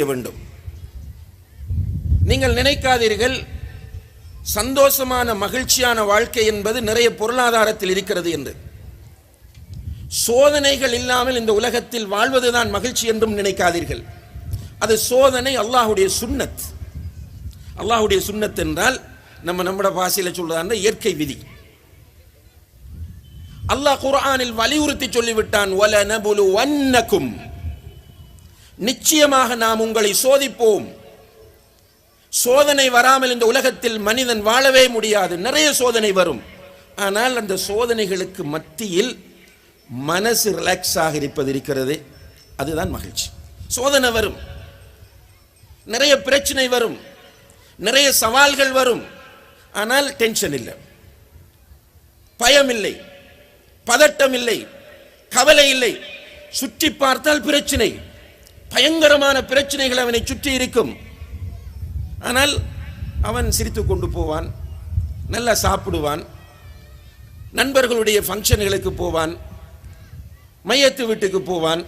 செய்ய வேண்டும். நீங்கள் நினைக்காதீர்கள் சந்தோஷமான மகிழ்ச்சியான வாழ்க்கை என்பது நிறைய பொருளாதாரத்தில் இருக்கிறது என்று. சோதனைகள் இல்லாமல் இந்த உலகத்தில் வாழ்வதுதான் மகிழ்ச்சி என்றும் நினைக்காதீர்கள். அது சோதனை அல்லாஹுடைய சுண்ணத் அல்லாஹுடைய சுண்ணத் என்றால் நம்ம நம்மட பாசையில் சொல்றதா இயற்கை விதி. அல்லாஹ் குரானில் வலியுறுத்தி சொல்லிவிட்டான் ஒல நபுலு வன்னக்கும் நிச்சயமாக நாம் உங்களை சோதிப்போம். சோதனை வராமல் இந்த உலகத்தில் மனிதன் வாழவே முடியாது. நிறைய சோதனை வரும். ஆனால் அந்த சோதனைகளுக்கு மத்தியில் மனசு ரிலாக்ஸ் ஆக இருப்பது இருக்கிறது. அதுதான் மகிழ்ச்சி. சோதனை வரும். நிறைய பிரச்சனை வரும். நிறைய சவால்கள் வரும். ஆனால் டென்ஷன் இல்லை. பயம் இல்லை பதட்டம் இல்லை. கவலை இல்லை. சுற்றி பார்த்தால் பிரச்சனை. பயங்கரமான பிரச்சனைகள் அவனை சுற்றி இருக்கும். ஆனால் அவன் சிரித்து கொண்டு போவான் நல்லா சாப்பிடுவான் நண்பர்களுடைய ஃபங்க்ஷன்களுக்கு போவான் மையத்து வீட்டுக்கு போவான்.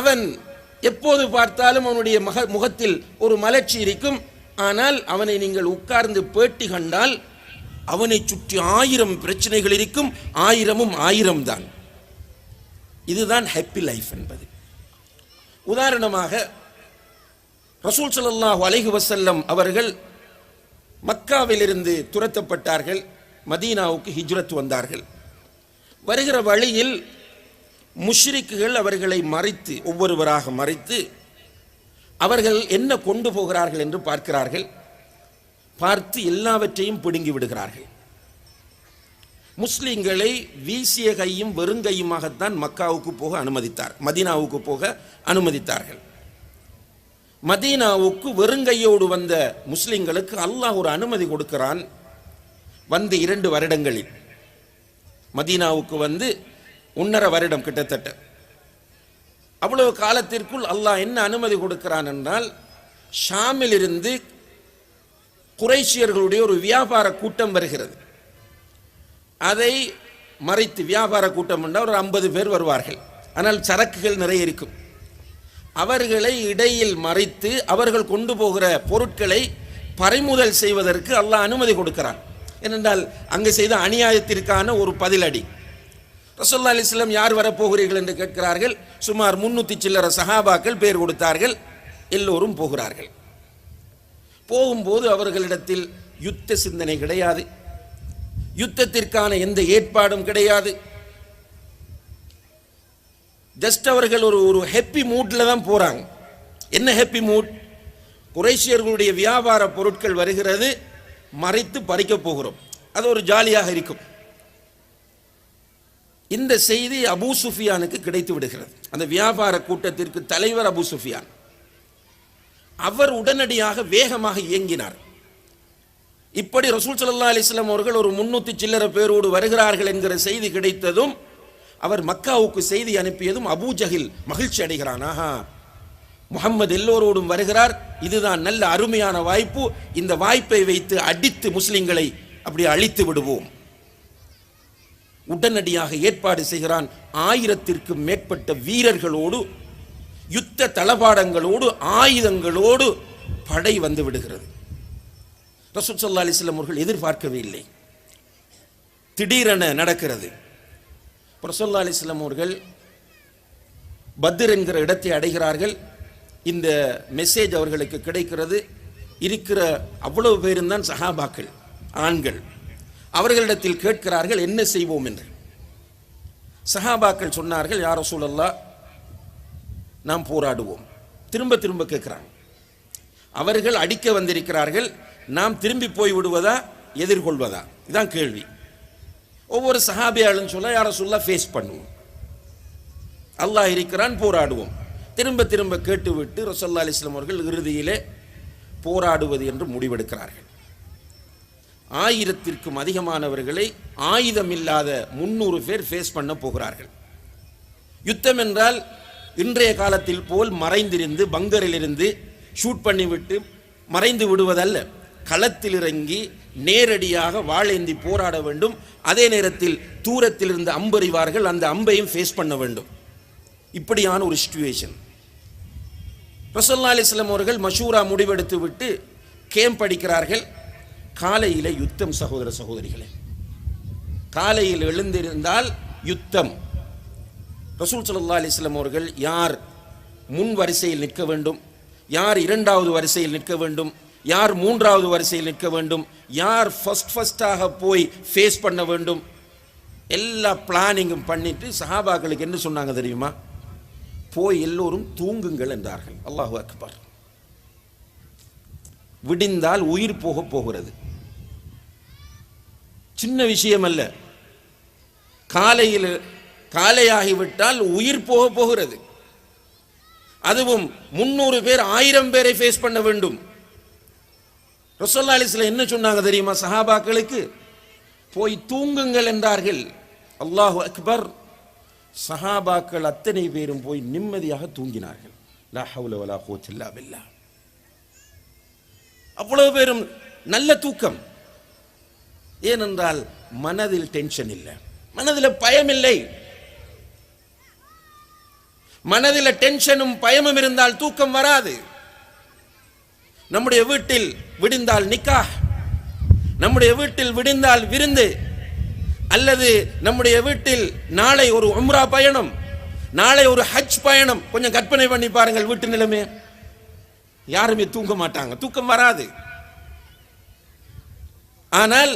அவன் எப்போது பார்த்தாலும் அவனுடைய மக முகத்தில் ஒரு மலர்ச்சி இருக்கும். ஆனால் அவனை நீங்கள் உட்கார்ந்து பேட்டி கண்டால் அவனை சுற்றி ஆயிரம் பிரச்சனைகள் இருக்கும். ஆயிரமும் ஆயிரம் தான் இதுதான் ஹாப்பி லைஃப் என்பது. உதாரணமாக ரசூல் சல்லாஹு அலைஹி வசல்லம் அவர்கள் மக்காவிலிருந்து துரத்தப்பட்டார்கள் மதீனாவுக்கு ஹிஜ்ரத் வந்தார்கள். வருகிற வழியில் முஷ்ரிக்குகள் அவர்களை மறைத்து ஒவ்வொருவராக மறைத்து அவர்கள் என்ன கொண்டு போகிறார்கள் என்று பார்க்கிறார்கள். பார்த்து எல்லாவற்றையும் பிடுங்கி விடுகிறார்கள். முஸ்லீம்களை வீசிய கையும் வெறுங்கையுமாகத்தான் மக்காவுக்கு போக அனுமதித்தார் மதீனாவுக்கு போக அனுமதித்தார்கள். மதீனாவுக்கு வெறுங்கையோடு வந்த முஸ்லீம்களுக்கு அல்லாஹ் ஒரு அனுமதி கொடுக்கிறான். வந்து இரண்டு வருடங்களில். மதீனாவுக்கு வந்து ஒன்றரை வருடம் கிட்டத்தட்ட. அவ்வளவு காலத்திற்குள் அல்லாஹ் என்ன அனுமதி கொடுக்கிறான் என்றால் ஷாமிலிருந்து குறைஷியர்களுடைய ஒரு வியாபார கூட்டம் வருகிறது. அதை மறைத்து வியாபார கூட்டம் என்றால் ஒரு ஐம்பது பேர் வருவார்கள். ஆனால் சரக்குகள் நிறைய இருக்கும். அவர்களை இடையில் மறைத்து அவர்கள் கொண்டு போகிற பொருட்களை பறிமுதல் செய்வதற்கு அல்லாஹ் அனுமதி கொடுக்கிறான். ஏனென்றால் அங்கு செய்த அநியாயத்திற்கான ஒரு பதிலடி. ரசோல்லா அலிஸ்லாம் யார் வரப்போகிறீர்கள் என்று கேட்கிறார்கள். சுமார் முன்னூத்தி சில்லற சஹாபாக்கள் பேர் கொடுத்தார்கள். எல்லோரும் போகிறார்கள். போகும்போது அவர்களிடத்தில் யுத்த சிந்தனை கிடையாது. யுத்தத்திற்கான எந்த ஏற்பாடும் கிடையாது. ஜஸ்ட் அவர்கள் ஒரு ஒரு ஹெப்பி மூட்ல தான் போறாங்க. என்ன ஹாப்பி மூட் குறைசியர்களுடைய வியாபார பொருட்கள் வருகிறது மறைத்து பறிக்க போகிறோம். அது ஒரு ஜாலியாக இருக்கும். இந்த செய்தி அபூ சுஃபியானுக்கு கிடைத்து விடுகிறது. அந்த வியாபார கூட்டத்திற்கு தலைவர் அபூ சுஃபியான். அவர் உடனடியாக வேகமாக இயங்கினார். இப்படி ரசூல் சல்லா அலிஸ்லாம் அவர்கள் ஒரு முன்னூற்றி சில்லற பேரோடு வருகிறார்கள் என்கிற செய்தி கிடைத்ததும் அவர் மக்காவுக்கு செய்தி அனுப்பியதும் அபூ ஜஹில் மகிழ்ச்சி அடைகிறான். ஆஹா. முகம்மது எல்லோரோடும் வருகிறார். இதுதான் நல்ல அருமையான வாய்ப்பு. இந்த வாய்ப்பை வைத்து அடித்து முஸ்லிம்களை அப்படி அழித்து விடுவோம். உடனடியாக ஏற்பாடு செய்கிறான். ஆயிரத்திற்கும் மேற்பட்ட வீரர்களோடு யுத்த தளபாடங்களோடு ஆயுதங்களோடு படை வந்து விடுகிறது. ரசூத் சல்லா அலிஸ்லாம் அவர்கள் எதிர்பார்க்கவே இல்லை திடீரென நடக்கிறது. ரசோல்லா அலிஸ்லாம் அவர்கள் பத்ர் என்கிற இடத்தை அடைகிறார்கள். இந்த மெசேஜ் அவர்களுக்கு கிடைக்கிறது. இருக்கிற அவ்வளவு பேரும் தான் சஹாபாக்கள் ஆண்கள். அவர்களிடத்தில் கேட்கிறார்கள் என்ன செய்வோம்? என்று. சஹாபாக்கள் சொன்னார்கள் யார் சூழல்லா நாம் போராடுவோம். திரும்ப திரும்ப கேட்கிறாங்க. அவர்கள் அடிக்க வந்திருக்கிறார்கள். நாம் திரும்பி போய் விடுவதா எதிர்கொள்வதா? இதான் கேள்வி. ஒவ்வொரு சஹாபியாளும் சொல்ல யார சொல்ல ஃபேஸ் பண்ணுவோம். அல்லாஹ் இருக்கிறான் போராடுவோம். திரும்ப திரும்ப கேட்டுவிட்டு ரசல்லா அலிஸ்லாம் அவர்கள் இறுதியிலே போராடுவது என்று முடிவெடுக்கிறார்கள். ஆயிரத்திற்கும் அதிகமானவர்களை ஆயுதம் இல்லாத முன்னூறு பேர் ஃபேஸ் பண்ண போகிறார்கள். யுத்தம் என்றால் இன்றைய காலத்தில் போல் மறைந்திருந்து பங்கரில் இருந்து ஷூட் பண்ணிவிட்டு மறைந்து விடுவதல்ல. களத்தில் இறங்கி நேரடியாக வாழேந்தி போராட வேண்டும். அதே நேரத்தில் தூரத்தில் இருந்து அம்பறிவார்கள். அந்த அம்பையும் ஃபேஸ் பண்ண வேண்டும். இப்படியான ஒரு சுச்சுவேஷன் ரசல்லா அலிஸ்லாம் அவர்கள் மஷூரா முடிவெடுத்து விட்டு கேம்ப் அடிக்கிறார்கள். காலையில் யுத்தம் சகோதர சகோதரிகளே. காலையில் எழுந்திருந்தால் யுத்தம். ரசூல் சல்லா அலிஸ்லாம் அவர்கள் யார் முன் வரிசையில் நிற்க வேண்டும்? யார் இரண்டாவது வரிசையில் நிற்க வேண்டும்? யார் மூன்றாவது வரிசையில் நிற்க வேண்டும்? யார் ஃபஸ்ட் ஃபஸ்ட்டாக போய் ஃபேஸ் பண்ண வேண்டும்? எல்லா பிளானிங்கும் பண்ணிட்டு சஹாபாக்களுக்கு என்ன சொன்னாங்க தெரியுமா? போய் எல்லோரும் தூங்குங்கள் என்றார்கள். அல்லாஹு அக்பர். விடிந்தால் உயிர் போக போகிறது. சின்ன விஷயம் அல்ல. காலையில் காலையாகிவிட்டால் உயிர் போக போகிறது. அதுவும் முன்னூறு பேர் ஆயிரம் பேரை ஃபேஸ் பண்ண வேண்டும். ரசோல்லா அலிஸ்ல என்ன சொன்னாங்க தெரியுமா? சஹாபாக்களுக்கு போய் தூங்குங்கள் என்றார்கள். அல்லாஹு அக்பர். சஹாபாக்கள் அத்தனை பேரும் போய் நிம்மதியாக தூங்கினார்கள். அவ்வளவு பேரும் நல்ல தூக்கம். ஏனென்றால் மனதில் டென்ஷன் இல்லை. மனதில் பயம் இல்லை. மனதில் டென்ஷனும் பயமும் இருந்தால் தூக்கம் வராது. நம்முடைய வீட்டில் விடிந்தால் நிக்கா நம்முடைய வீட்டில் விடிந்தால் விருந்து. அல்லது நம்முடைய வீட்டில் நாளை ஒரு உம்ரா பயணம். நாளை ஒரு ஹஜ் பயணம். கொஞ்சம் கற்பனை பண்ணி பாருங்கள் வீட்டு நிலைமை. யாருமே தூங்க மாட்டாங்க. தூக்கம் வராது. ஆனால்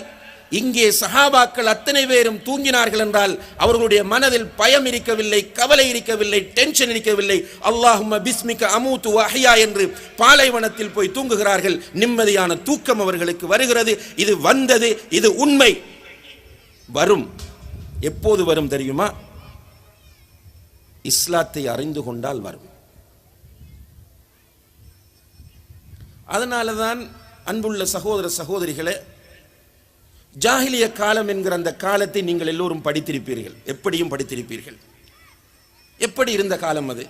இங்கே சஹாபாக்கள் அத்தனை பேரும் தூங்கினார்கள் என்றால் அவர்களுடைய மனதில் பயம் இருக்கவில்லை கவலை இருக்கவில்லை டென்ஷன் இருக்கவில்லை. அல்லாஹும் பிஸ்மிக அமூத்து அஹ்யா என்று பாலைவனத்தில் போய் தூங்குகிறார்கள். நிம்மதியான தூக்கம் அவர்களுக்கு வருகிறது. இது வந்தது இது உண்மை. வரும். எப்போது வரும் தெரியுமா? இஸ்லாத்தை அறிந்து கொண்டால் வரும். அதனால தான் அன்புள்ள சகோதர சகோதரிகளே ஜாகிலிய காலம் என்கிற அந்த காலத்தை நீங்கள் எல்லோரும் படித்திருப்பீர்கள். எப்படியும் படித்திருப்பீர்கள். எப்படி இருந்த காலம் அது?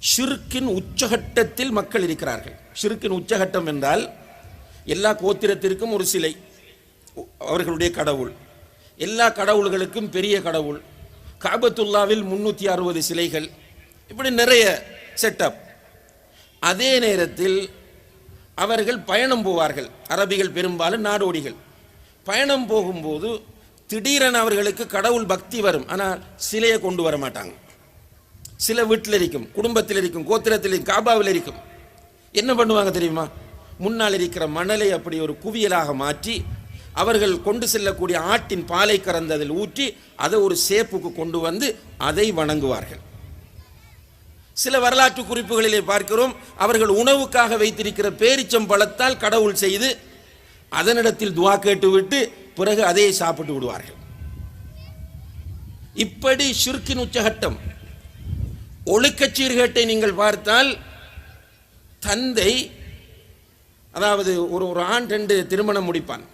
ஷிருக்கின் உச்சகட்டத்தில் மக்கள் இருக்கிறார்கள். ஷிருக்கின் உச்சகட்டம் என்றால் எல்லா கோத்திரத்திற்கும் ஒரு சிலை. அவர்களுடைய கடவுள். எல்லா கடவுள்களுக்கும் பெரிய கடவுள். காபத்துல்லாவில் முன்னூற்றி அறுபது சிலைகள். இப்படி நிறைய செட்டப் அதே நேரத்தில் அவர்கள் பயணம் போவார்கள். அரபிகள் பெரும்பாலும் நாடோடிகள். பயணம் போகும்போது திடீரென அவர்களுக்கு கடவுள் பக்தி வரும். ஆனால் சிலையை கொண்டு வர மாட்டாங்க. சில வீட்டில் இருக்கும் குடும்பத்தில் இருக்கும் கோத்திரத்தில் இருக்கும் காபாவில் இருக்கும். என்ன பண்ணுவாங்க தெரியுமா? முன்னால் இருக்கிற மணலை அப்படி ஒரு குவியலாக மாற்றி அவர்கள் கொண்டு செல்லக்கூடிய ஆட்டின் பாலை கறந்ததில் ஊற்றி அதை ஒரு சேப்புக்கு கொண்டு வந்து அதை வணங்குவார்கள். சில வரலாற்று குறிப்புகளிலே பார்க்கிறோம். அவர்கள் உணவுக்காக வைத்திருக்கிற பேரிச்சம் பழத்தால் கடவுள் செய்து அதனிடத்தில் துவா கேட்டுவிட்டு பிறகு அதையே சாப்பிட்டு விடுவார்கள். இப்படி ஷிர்கின் உச்சகட்டம் ஒழுக்கச் சீர்கேட்டை நீங்கள் பார்த்தால் தந்தை அதாவது ஒரு ஒரு ஆண் ரெண்டு திருமணம் முடிப்பான்.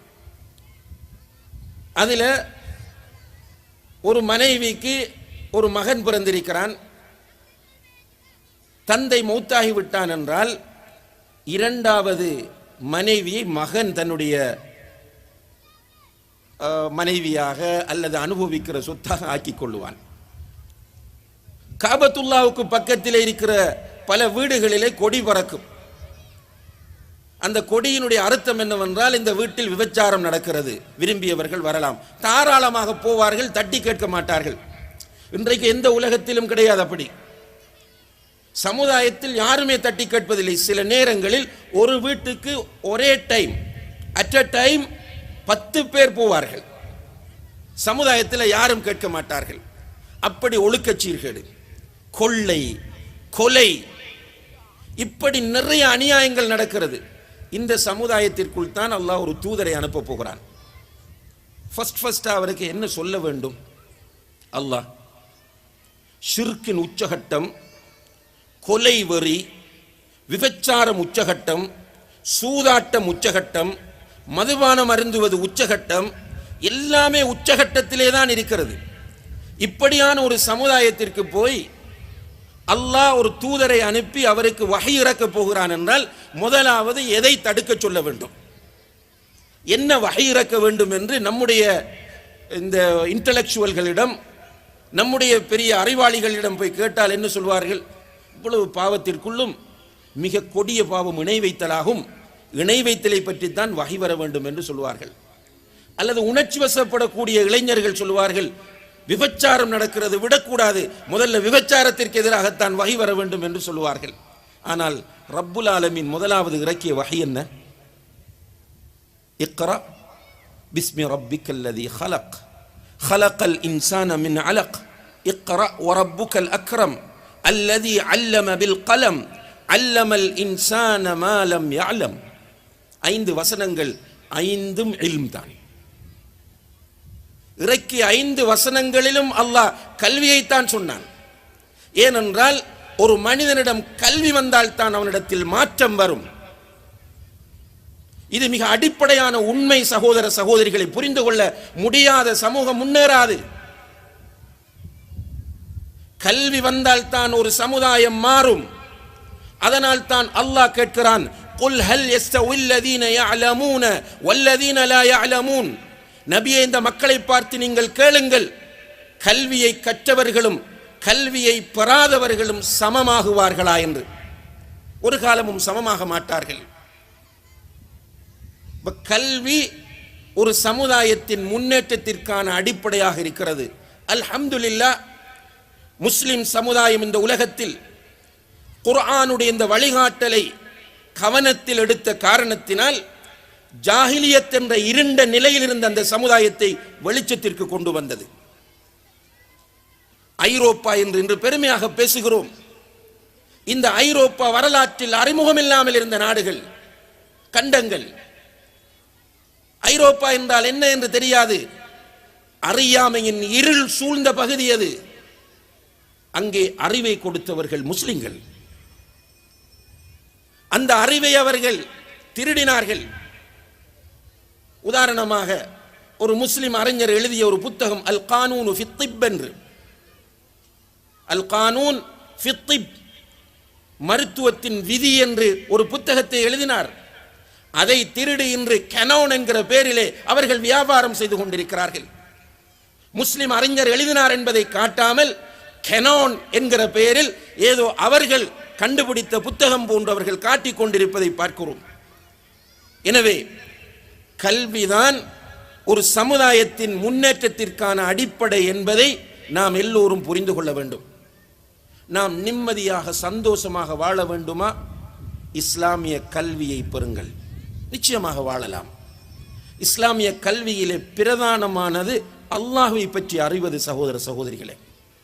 அதில் ஒரு மனைவிக்கு ஒரு மகன் பிறந்திருக்கிறான். தந்தை மௌத்தாகி விட்டான் என்றால் இரண்டாவது மனைவியை மகன் தன்னுடைய மனைவியாக அல்லது அனுபவிக்கிற சொத்தாக ஆக்கிக் கொள்ளுவான். காபத்துல்லாவுக்கு பக்கத்தில் இருக்கிற பல வீடுகளிலே கொடி பறக்கும். அந்த கொடியினுடைய அர்த்தம் என்னவென்றால் இந்த வீட்டில் விபச்சாரம் நடக்கிறது. விரும்பியவர்கள் வரலாம். தாராளமாக போவார்கள் தட்டி கேட்க மாட்டார்கள். இன்றைக்கு எந்த உலகத்திலும் கிடையாது அப்படி. சமுதாயத்தில் யாருமே தட்டி கேட்பதில்லை. சில நேரங்களில் ஒரு வீட்டுக்கு ஒரே டைம் அட் அ டைம் பத்து பேர் போவார்கள். சமுதாயத்தில் யாரும் கேட்க மாட்டார்கள். அப்படி ஒழுக்கச் சீர்கேடு கொள்ளை கொலை இப்படி நிறைய அநியாயங்கள் நடக்கிறது. இந்த சமுதாயத்திற்குள் தான் அல்லாஹ் ஒரு தூதரை அனுப்ப போகிறான். ஃபர்ஸ்ட் ஃபர்ஸ்ட் அவருக்கு என்ன சொல்ல வேண்டும்? அல்லாஹ் ஷிர்கின் உச்சகட்டம் கொலை வெறி விபச்சாரம் உச்சகட்டம் சூதாட்டம் உச்சகட்டம் மதுபானம் அருந்துவது உச்சகட்டம் எல்லாமே உச்சகட்டத்திலே தான் இருக்கிறது. இப்படியான ஒரு சமுதாயத்திற்கு போய் அல்லாஹ் ஒரு தூதரை அனுப்பி அவருக்கு வகை இறக்கப் போகிறான் என்றால் முதலாவது எதை தடுக்க சொல்ல வேண்டும்? என்ன வகை இறக்க வேண்டும் என்று நம்முடைய இந்த இன்டலெக்சுவல்களிடம் நம்முடைய பெரிய அறிவாளிகளிடம் போய் கேட்டால் என்ன சொல்வார்கள்? இவ்வளவு பாவத்திற்குள்ளும் மிக கொடிய பாவம் இணை வைத்தலாகும். இணை வைத்தலை பற்றி தான் வகை வர வேண்டும் என்று சொல்வார்கள். அல்லது உணர்ச்சி வசப்படக்கூடிய இளைஞர்கள் சொல்வார்கள் விபச்சாரம் நடக்கிறது விடக்கூடாது. முதல்ல விபச்சாரத்திற்கு எதிராகத்தான் வகை வர வேண்டும் என்று சொல்வார்கள். ஆனால் ரப்புல் ஆலமின் முதலாவது இறக்கிய வகை என்ன? இக்ரா. பிஸ்மி ரப்பிக்கல்லதி ஹலக். ஹலக்கல் இன்சான மின் அலக். இக்ரா. ஒரப்புக்கல் அக்ரம். அல்லதி அல்லம பில் கலம் அல்லமல் இன்சான மாலம் யாலம் ஐந்து வசனங்கள் ஐந்தும் இல்ம் தான். இறக்கி ஐந்து வசனங்களிலும் அல்லாஹ் கல்வியைத்தான் சொன்னான். ஏனென்றால் ஒரு மனிதனிடம் கல்வி வந்தால் தான் அவனிடத்தில் மாற்றம் வரும். இது மிக அடிப்படையான உண்மை சகோதர சகோதரிகளை புரிந்து கொள்ள முடியாத சமூகம் முன்னேறாது. கல்வி வந்தால் தான் ஒரு சமுதாயம் மாறும் அதனால் தான் அல்லாஹ் கேட்கிறான் قل هل يستوي الذين يعلمون والذين لا يعلمون நபியே இந்த மக்களை பார்த்து நீங்கள் கேளுங்கள் கல்வியை கற்றவர்களும் கல்வியை பெறாதவர்களும் சமமாகுவார்களா என்று ஒரு காலமும் சமமாக மாட்டார்கள் இப்ப கல்வி ஒரு சமுதாயத்தின் முன்னேற்றத்திற்கான அடிப்படையாக இருக்கிறது அல்ஹம்துலில்லா முஸ்லிம் சமுதாயம் இந்த உலகத்தில் குர்ஆனுடைய இந்த வழிகாட்டலை கவனத்தில் எடுத்த காரணத்தினால் ஜாகிலியத் என்ற இருண்ட நிலையில் இருந்த அந்த சமுதாயத்தை வெளிச்சத்திற்கு கொண்டு வந்தது. ஐரோப்பா என்று இன்று பெருமையாக பேசுகிறோம். இந்த ஐரோப்பா வரலாற்றில் அறிமுகம் இல்லாமல் இருந்த நாடுகள் கண்டங்கள். ஐரோப்பா என்றால் என்ன என்று தெரியாது. அறியாமையின் இருள் சூழ்ந்த பகுதி அது. அங்கே அறிவை கொடுத்தவர்கள் முஸ்லிம்கள். அந்த அறிவை அவர்கள் திருடினார்கள். உதாரணமாக ஒரு முஸ்லிம் அறிஞர் எழுதிய ஒரு புத்தகம் அல் கானூன் ஃபித்திப் என்று. அல் கானூன் ஃபித்திப் மருத்துவத்தின் விதி என்று ஒரு புத்தகத்தை எழுதினார். அதை திருடி இன்று கெனோன் என்கிற பேரிலே அவர்கள் வியாபாரம் செய்து கொண்டிருக்கிறார்கள். முஸ்லிம் அறிஞர் எழுதினார் என்பதை காட்டாமல் கெனோன் என்கிற பெயரில் ஏதோ அவர்கள் கண்டுபிடித்த புத்தகம் போன்றவர்கள் காட்டிக் கொண்டிருப்பதை பார்க்கிறோம். எனவே கல்விதான் ஒரு சமுதாயத்தின் முன்னேற்றத்திற்கான அடிப்படை என்பதை நாம் எல்லோரும் புரிந்து கொள்ள வேண்டும். நாம் நிம்மதியாக சந்தோஷமாக வாழ வேண்டுமா? இஸ்லாமிய கல்வியை பெறுங்கள். நிச்சயமாக வாழலாம். இஸ்லாமிய கல்வியிலே பிரதானமானது அல்லாஹுவை பற்றி அறிவது சகோதர சகோதரிகளே.